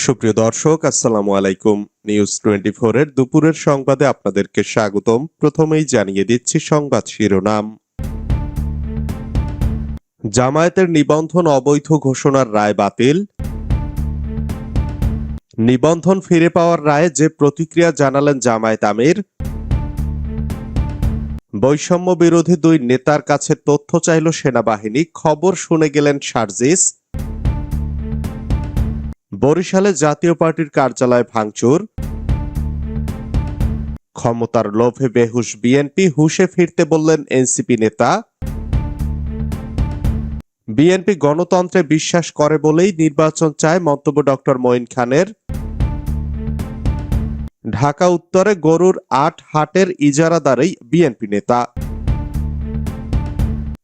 সুপ্রিয় দর্শক, আসসালামু আলাইকুম। নিউজ টোয়েন্টি এর দুপুরের সংবাদে আপনাদেরকে স্বাগতম। প্রথমেই জানিয়ে দিচ্ছি সংবাদ শিরোনাম। জামায়াতের নিবন্ধন অবৈধ ঘোষণার রায় বাতিল। নিবন্ধন ফিরে পাওয়ার রায়ে যে প্রতিক্রিয়া জানালেন জামায়াত আমির। বৈষম্য বিরোধী দুই নেতার কাছে তথ্য চাইল সেনাবাহিনী। খবর শুনে গেলেন সার্জিস। বরিশালে জাতীয় পার্টির কার্যালয় ভাঙচুর। ক্ষমতার লোভে বেহুশ বিএনপি, হুশে ফিরতে বললেন এনসিপি নেতা। বিএনপি গণতন্ত্রে বিশ্বাস করে বলেই নির্বাচন চায় মন্তব্য ডক্টর মঈন খানের। ঢাকা উত্তরে গরুর আট হাটের ইজারাদারেই বিএনপি নেতা।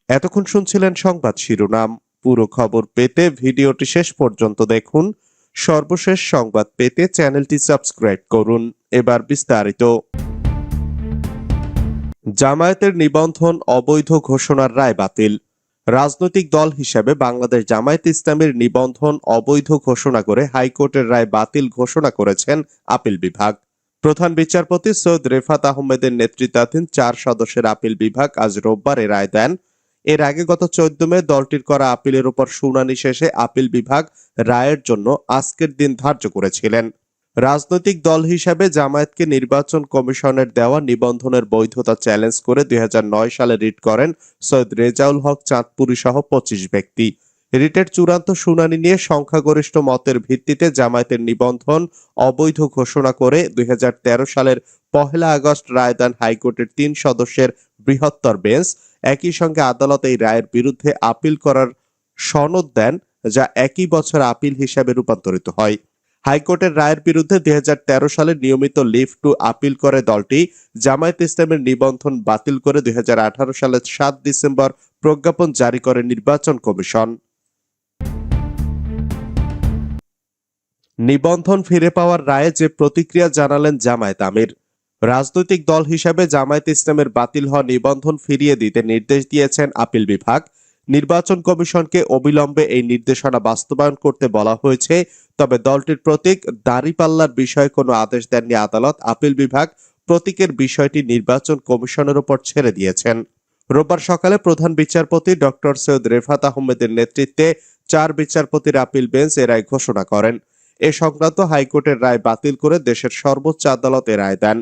এতক্ষণ শুনছিলেন সংবাদ শিরোনাম। পুরো খবর পেতে ভিডিওটি শেষ পর্যন্ত দেখুন। সর্বশেষ সংবাদ পেতে চ্যানেলটি সাবস্ক্রাইব করুন। এবার বিস্তারিত। জামায়াতের নিবন্ধন অবৈধ ঘোষণার রায় বাতিল। রাজনৈতিক দল হিসেবে বাংলাদেশ জামায়াত ইসলামের নিবন্ধন অবৈধ ঘোষণা করে হাইকোর্টের রায় বাতিল ঘোষণা করেছেন আপিল বিভাগ। প্রধান বিচারপতি সৈয়দ রেফাত আহমেদের নেতৃত্বাধীন চার সদস্যের আপিল বিভাগ আজ রোববার রায় দেন। এর আগে গত চোদ্দ মে দলটির করা আপিলের উপর শুনানি শেষে আপিল বিভাগ রায়ের জন্য আজকের দিন ধার্য করেছিলেন। রাজনৈতিক দল হিসেবে জামায়াতকে নির্বাচন কমিশনের দেওয়া নিবন্ধনের বৈধতা চ্যালেঞ্জ করে দুই হাজার নয় সালে রিট করেন সৈয়দ রেজাউল হক চাঁদপুরি সহ পঁচিশ ব্যক্তি। রিটের চূড়ান্ত শুনানি নিয়ে সংখ্যাগরিষ্ঠ মতের ভিত্তিতে জামায়াতের নিবন্ধন অবৈধ ঘোষণা করে দুই হাজার তেরো সালের পহেলা আগস্ট রায়দান হাইকোর্টের তিন সদস্যের বৃহত্তর বেঞ্চ একই সঙ্গে আদালত এই রায়ের বিরুদ্ধে আপিল করার সনদ দেন, যা একই বছর আপিল হিসাবে রূপান্তরিত হয়। হাইকোর্টের রায়ের বিরুদ্ধে দুই হাজার তেরো সালে নিয়মিত লিভ টু আপিল করে দলটি জামায়াত ইসলামের নিবন্ধন বাতিল করে দুই হাজার আঠারো সালের সাত ডিসেম্বর প্রজ্ঞাপন জারি করে নির্বাচন কমিশন। নিবন্ধন ফিরে পাওয়ার রায়ে যে প্রতিক্রিয়া জানালেন জামায়াত আমির, রাজনৈতিক দল হিসেবে জামায়াত ইসলামের বাতিল হওয়া নিবন্ধন ফিরিয়ে দিতে নির্দেশ দিয়েছেন আপিল বিভাগ। নির্বাচন কমিশনকে অবিলম্বে এই নির্দেশনা বাস্তবায়ন করতে বলা হয়েছে, তবে দলটির প্রতীক দাঁড়িপাল্লার বিষয়ে কোনো আদেশ দেননি আদালত। আপিল বিভাগ প্রতীকের বিষয়টি নির্বাচন কমিশনের উপর ছেড়ে দিয়েছেন। রোববার সকালে প্রধান বিচারপতি ডক্টর সৈয়দ রেফাত আহমেদের নেতৃত্বে চার বিচারপতির আপিল বেঞ্চ এরাই ঘোষণা করেন। এ সংক্রান্ত হাইকোর্টের রায় বাতিল করে দেশের সর্বোচ্চ আদালত রায় দেন।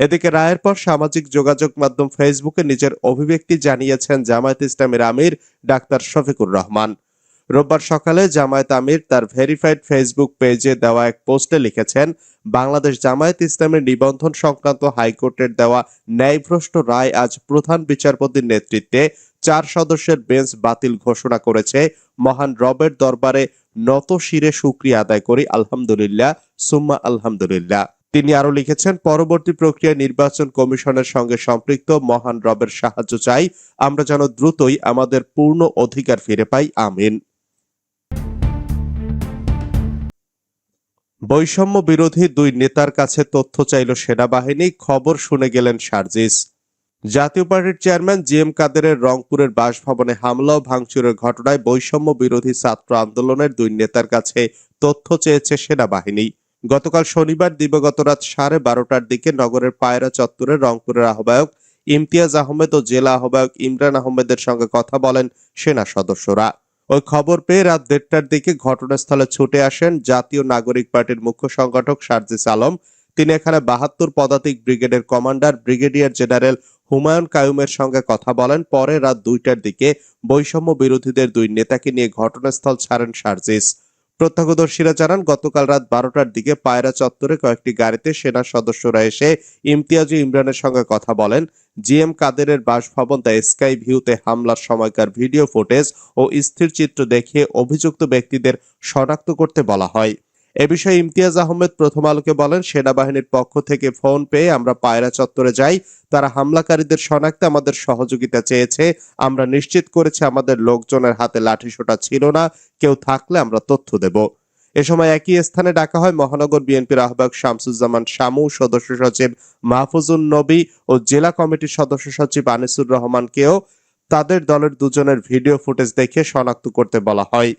এদিকে রায়ের পর সামাজিক যোগাযোগ মাধ্যম ফেসবুকে নিজের অভিব্যক্তি জানিয়েছেন জামায়াত ইসলামের আমির ডাক্তার শফিকুর রহমান। রোববার সকালে জামায়াত আমির তার ভেরিফাইড ফেসবুক পেজে দেওয়া এক পোস্টে লিখেছেন, বাংলাদেশ জামায়াত ইসলামের নিবন্ধন সংক্রান্ত হাইকোর্টের দেওয়া ন্যায়ভ্রষ্ট রায় আজ প্রধান বিচারপতির নেতৃত্বে চার সদস্যের বেঞ্চ বাতিল ঘোষণা করেছে মহান রবের দরবারে নত শিরে সুক্রিয়া আদায় করি, আলহামদুলিল্লাহ, সুম্মা আলহামদুলিল্লাহ। তিনি আরও লিখেছেন, পরবর্তী প্রক্রিয়ায় নির্বাচন কমিশনের সঙ্গে সম্পৃক্ত মহান রবের সাহায্য চাই, আমরা যেন দ্রুতই আমাদের পূর্ণ অধিকার ফিরে পাই, আমিন। বৈষম্য বিরোধী দুই নেতার কাছে তথ্য চাইল সেনাবাহিনী, খবর শুনে গেলেন সার্জিস। জাতীয় পার্টির চেয়ারম্যান জি এম কাদেরের রংপুরের বাসভবনে হামলা ও ভাঙচুরের ঘটনায় বৈষম্য বিরোধী ছাত্র আন্দোলনের দুই নেতার কাছে তথ্য চেয়েছে সেনাবাহিনী। গতকাল শনিবার দিবাগত রাত সাড়ে বারোটার দিকে নগরের পায়রা চত্বরে রংপুরের আহ্বায়ক ইমতিয়াজ আহমেদ ও জেলা আহ্বায়ক ইমরান আহমেদের সঙ্গে কথা বলেন সেনা সদস্যরা। ওই খবর পেয়ে রাত দেড়টার দিকে ঘটনাস্থলে ছুটে আসেন জাতীয় নাগরিক পার্টির মুখ্য সংগঠক সার্জিস আলম তিনি এখানে বাহাত্তর পদাতিক ব্রিগেডের কমান্ডার, ব্রিগেডিয়ার জেনারেল হুমায়ুন কায়ুমের সঙ্গে কথা বলেন। পরে রাত দুইটার দিকে বৈষম্য বিরোধীদের দুই নেতাকে নিয়ে ঘটনাস্থল ছাড়েন সার্জিস। প্রত্যক্ষদর্শীরা জানান, গতকাল রাত বারোটার দিকে পায়রা চত্বরে কয়েকটি গাড়িতে সেনা সদস্যরা এসে ইমতিয়াজ ইমরানের সঙ্গে কথা বলেন। জিএম কাদেরের বাসভবন দ্য স্কাই ভিউতে হামলার সময়কার ভিডিও ফুটেজ ও স্থির চিত্র দেখিয়ে অভিযুক্ত ব্যক্তিদের শনাক্ত করতে বলা হয়। এ বিষয়ে ইমতিয়াজ আহমেদ প্রথম আলোকে বলেন, সেনাবাহিনীর পক্ষ থেকে ফোন পেয়ে আমরা পায়রা চত্বরে যাই। তারা হামলাকারীদের শনাক্তে আমাদের সহযোগিতা চেয়েছে। আমরা নিশ্চিত করেছি আমাদের লোকজনের হাতে লাঠিসোঁটা ছিল না। কেউ থাকলে আমরা তথ্য দেব। এ সময় একই স্থানে ডাকা হয় মহানগর বিএনপির আহ্বায়ক শামসুজ্জামান শামু, সদস্য সচিব মাহফুজুন নবী ও জেলা কমিটির সদস্য সচিব আনিসুর রহমানকেও তাদের দলের দুজনের ভিডিও ফুটেজ দেখে শনাক্ত করতে বলা হয়।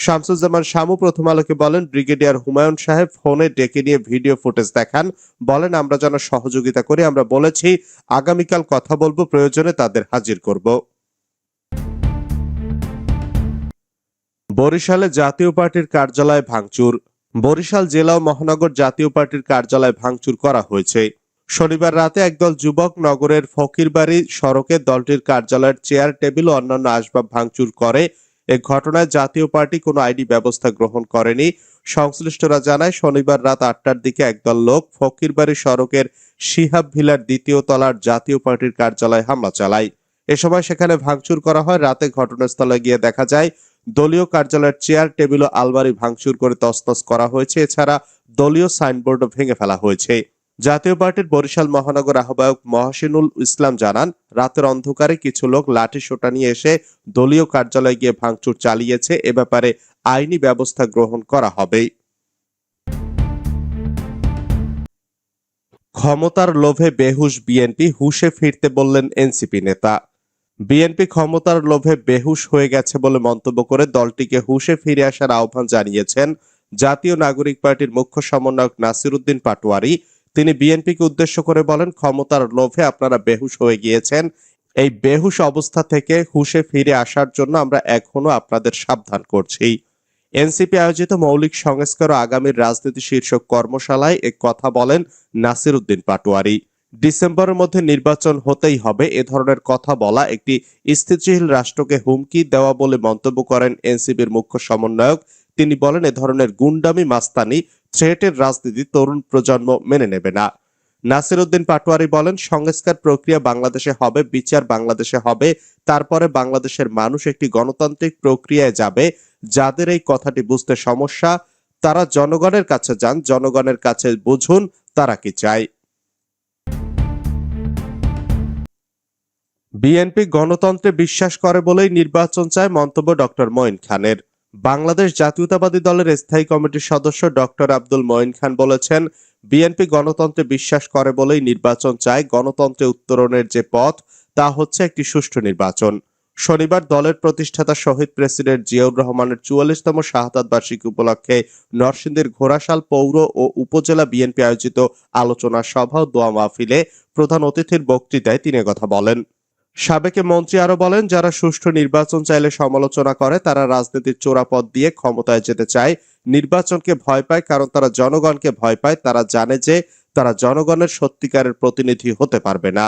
শামসুজ্জামান শামু প্রথম আলোকে বলেন, ব্রিগেডিয়ার হুমায়ুন সাহেব ফোনে ডেকে নিয়ে ভিডিও ফুটেজ দেখান। বলেন, আমরা যেন সহযোগিতা করি, আমরা বলেছি, আগামীকাল কথা বলব, প্রয়োজনে তাদের হাজির করব। বরিশালে জাতীয় পার্টির কার্যালয় ভাঙচুর। বরিশাল জেলা ও মহানগর জাতীয় পার্টির কার্যালয় ভাঙচুর করা হয়েছে। শনিবার রাতে একদল যুবক নগরের ফকিরবাড়ি সড়কে দলটির কার্যালয়ের চেয়ার, টেবিল ও অন্যান্য আসবাব ভাঙচুর করে। এ ঘটনায় জাতীয় পার্টি কোনো আইনি ব্যবস্থা গ্রহণ করেনি। সংশ্লিষ্টরা জানায়, শনিবার রাত আটটার দিকে একদল লোক ফকিরবাড়ি সড়কের শিহাব ভিলার দ্বিতীয় তলার জাতীয় পার্টির কার্যালয়ে হামলা চালায়। এ সময় সেখানে ভাঙচুর করা হয়। রাতে ঘটনাস্থলে গিয়ে দেখা যায়, দলীয় কার্যালয়ের চেয়ার, টেবিল ও আলমারি ভাঙচুর করে তছনছ করা হয়েছে। এছাড়া দলীয় সাইনবোর্ডও ভেঙে ফেলা হয়েছে। জাতীয় পার্টির বরিশাল মহানগর আহ্বায়ক মহাসিনুল ইসলাম জানান, রাতের অন্ধকারে কিছু লোক লাঠি সোটা নিয়ে এসে দলীয় কার্যালয়ে গিয়ে ভাঙচুর চালিয়েছে। এ ব্যাপারে আইনি ব্যবস্থা গ্রহণ করা হবে ক্ষমতার লোভে বেহুশ বিএনপি, হুশে ফিরতে বললেন এনসিপি নেতা। বিএনপি ক্ষমতার লোভে বেহুশ হয়ে গেছে বলে মন্তব্য করে দলটিকে হুশে ফিরে আসার আহ্বান জানিয়েছেন জাতীয় নাগরিক পার্টির মুখ্য সমন্বয়ক নাসিরুদ্দিন পাটোয়ারি। তিনি বিএনপিকে উদ্দেশ্য করে বলেন, ক্ষমতার লোভে আপনারা বেহুশ হয়ে গিয়েছেন। এই বেহুশ অবস্থা থেকে হুশে ফিরে আসার জন্য আমরা এখনও আপনাদের সাবধান করছি। এনসিপি আয়োজিত মৌলিক সংস্কার ও আগামীর রাজনীতি শীর্ষক কর্মশালায় এক কথা বলেন নাসির উদ্দিন পাটোয়ারি। ডিসেম্বরের মধ্যে নির্বাচন হতেই হবে, এ ধরনের কথা বলা একটি স্থিতিশীল রাষ্ট্রকে হুমকি দেওয়া বলে মন্তব্য করেন এনসিপির মুখ্য সমন্বয়ক। তিনি বলেন, এ ধরনের গুন্ডামি, মাস্তানি থ্রেটের রাজনীতি তরুণ প্রজন্ম মেনে নেবে না। নাসির উদ্দিন পাটোয়ারি বলেন, সংস্কার প্রক্রিয়া বাংলাদেশে হবে, বিচার বাংলাদেশে হবে, তারপরে বাংলাদেশের মানুষ একটি গণতান্ত্রিক প্রক্রিয়ায় যাবে। যাদের এই কথাটি বুঝতে সমস্যা, তারা জনগণের কাছে যান, জনগণের কাছে বুঝুন, তারা কি চায়। বিএনপি গণতন্ত্রে বিশ্বাস করে বলেই নির্বাচন চায় মন্তব্য ডক্টর মঈন খানের। বাংলাদেশ জাতীয়তাবাদী দলের স্থায়ী কমিটির সদস্য ডক্টর আব্দুল মঈন খান বলেছেন, বিএনপি গণতন্ত্রে বিশ্বাস করে বলেই নির্বাচন চায় গণতন্ত্রে উত্তরণের যে পথ, তা হচ্ছে একটি সুষ্ঠু নির্বাচন। শনিবার দলের প্রতিষ্ঠাতা শহীদ প্রেসিডেন্ট জিয়াউর রহমানের চুয়াল্লিশতম শাহাদাত বার্ষিকী উপলক্ষে নরসিংদীর ঘোড়াশাল পৌর ও উপজেলা বিএনপি আয়োজিত আলোচনা সভা ও দোয়া মাহফিলে প্রধান অতিথির বক্তৃতায় তিনি কথা বলেন। সাবেক মন্ত্রী আরও বলেন, যারা সুষ্ঠু নির্বাচন চাইলে সমালোচনা করে, তারা রাজনীতির চোরাপথ দিয়ে ক্ষমতায় যেতে চায়। নির্বাচনকে ভয় পায় কারণ তারা জনগণকে ভয় পায়। তারা জানে যে তারা জনগণের সত্যিকারের প্রতিনিধি হতে পারবে না।